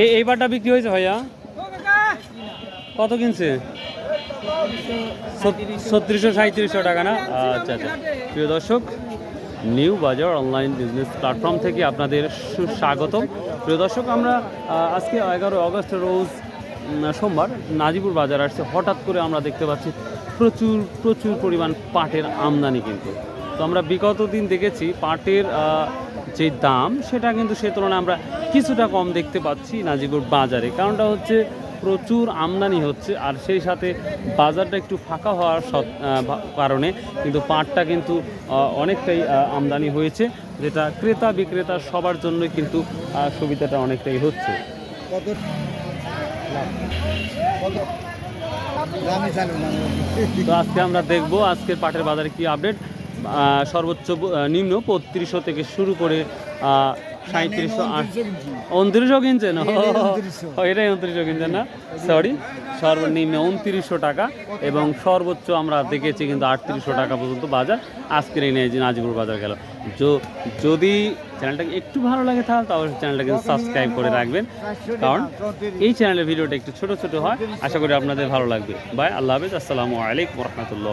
এই এই পাটটা বিক্রি হয়েছে ভাইয়া? কত কিনছে? ছত্রিশশো সাঁত্রিশশো টাকা না? আচ্ছা আচ্ছা। প্রিয় দর্শক, নিউ বাজার অনলাইন বিজনেস প্ল্যাটফর্ম থেকে আপনাদের সুস্বাগতম। প্রিয় দর্শক, আমরা আজকে এগারো আগস্ট, রোজ সোমবার নাজিপুর বাজার আসছে। হঠাৎ করে আমরা দেখতে পাচ্ছি প্রচুর প্রচুর পরিমাণ পাটের আমদানি কিন্তু। তো আমরা বিগত দিন দেখেছি পাটের যে দাম সেটা কিন্তু সে তুলনায় আমরা কিছুটা কম দেখতে পাচ্ছি নাজিপুর বাজারে। কারণটা হচ্ছে প্রচুর আমদানি হচ্ছে আর সেই সাথে বাজারটা একটু ফাঁকা হওয়ার কারণে কিন্তু পাটটা কিন্তু অনেকটাই আমদানি হয়েছে যেটা ক্রেতা বিক্রেতা সবার জন্যই কিন্তু সুবিধাটা অনেকটাই হচ্ছে। তো আজকে আমরা দেখব আজকের পাটের বাজারে কি আপডেট। সর্বোচ্চ নিম্ন বত্রিশশো থেকে শুরু করে সাঁত্রিশশো আট। উনত্রিশশো কিনছেন? এটাই উনত্রিশশো। কিনছেন না? সরি সর্বনিম্ন উনত্রিশশো টাকা এবং সর্বোচ্চ আমরা দেখেছি কিন্তু আটত্রিশশো টাকা পর্যন্ত বাজার। আজকের এই নিয়ে নাজিপুর বাজার গেল। যদি চ্যানেলটাকে একটু ভালো লাগে তাহলে তাহলে চ্যানেলটা কিন্তু সাবস্ক্রাইব করে রাখবেন। কারণ এই চ্যানেলের ভিডিওটা একটু ছোট ছোট হয়। আশা করি আপনাদের ভালো লাগবে। বাই আল্লাহ হাফিজ। আসসালামু আলাইকুম রহমতুল্লাহ।